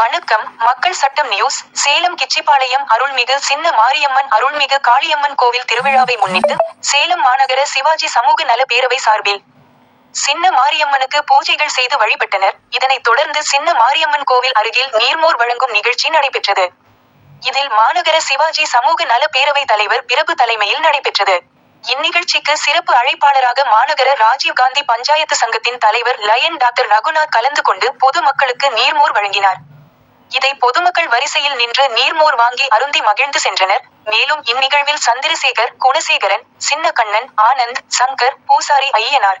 வணக்கம். மக்கள் சட்டம் நியூஸ். சேலம் கிச்சிபாளையம் அருள்மிகு சின்ன மாரியம்மன் அருள்மிகு காளியம்மன் கோவில் திருவிழாவை முன்னிட்டு சேலம் மாநகர சிவாஜி சமூக நல பேரவை சார்பில் சின்ன மாரியம்மனுக்கு பூஜைகள் செய்து வழிபட்டனர். இதனைத் தொடர்ந்து சின்ன மாரியம்மன் கோவில் அருகில் நீர்மோர் வழங்கும் நிகழ்ச்சி நடைபெற்றது. இதில் மாநகர சிவாஜி சமூக நல பேரவை தலைவர் பிரபு தலைமையில் நடைபெற்றது. இந்நிகழ்ச்சிக்கு சிறப்பு அழைப்பாளராக மாநகர ராஜீவ்காந்தி பஞ்சாயத்து சங்கத்தின் தலைவர் லயன் டாக்டர் ரகுநாத் கலந்து கொண்டு பொதுமக்களுக்கு நீர்மோர் வழங்கினார். இதை பொதுமக்கள் வரிசையில் நின்று நீர்மோர் வாங்கி அருந்தி மகிழ்ந்து சென்றனர். மேலும் இந்நிகழ்வில் சந்திரசேகர் குணசேகரன் சின்னக்கண்ணன் ஆனந்த் சங்கர் பூசாரி ஐயனார்.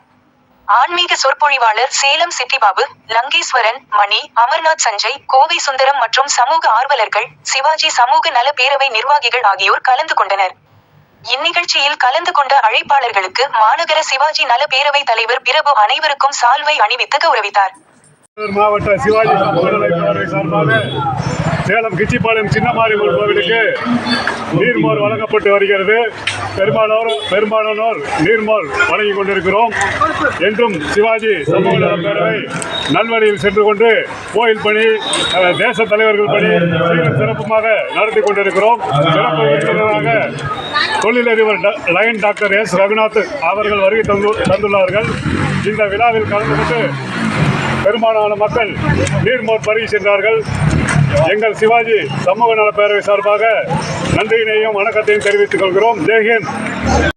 ஆன்மீக சொற்பொழிவாளர் சேலம் சிட்டிபாபு லங்கேஸ்வரன் மணி அமர்நாத் சஞ்சய் கோவை சுந்தரம் மற்றும் சமூக ஆர்வலர்கள் சிவாஜி சமூக நல பேரவை நிர்வாகிகள் ஆகியோர் கலந்து கொண்டனர். இந்நிகழ்ச்சியில் கலந்து கொண்ட அழைப்பாளர்களுக்கு மாநகர சிவாஜி நல பேரவை தலைவர் பிரபு அனைவருக்கும் சால்வை அணிவித்து கௌரவித்தார். மாவட்ட சிவாஜி சமூக சார்பாக சேலம் கிச்சிப்பாளையம் சின்னமாரியம்மன் கோவிலுக்கு நீர்மோர் வழங்கப்பட்டு வருகிறது. பெரும்பாலோர் பெரும்பாலானோர் நீர்மோர் வழங்கி கொண்டிருக்கிறோம். என்றும் சிவாஜி சமூக நலப் பேரவை நல்வழியில் சென்று கொண்டு கோயில் பணி தேச தலைவர்கள் பணி சிறப்புமாக நடத்தி கொண்டிருக்கிறோம். சிறப்பு விருந்தினராக தொழிலதிபர் லயன் டாக்டர் எஸ் ரகுநாத் அவர்கள் வருகை தந்து தந்துள்ளார்கள். இந்த விழாவில் கலந்து கொண்டு பெரும்பாலான மக்கள் நீர்மோர் பருகி சென்றார்கள். எங்கள் சிவாஜி சமூக நலப்பேரவை பேரவை சார்பாக நன்றியினையும் வணக்கத்தையும் தெரிவித்துக் கொள்கிறோம். ஜெய்ஹிந்த்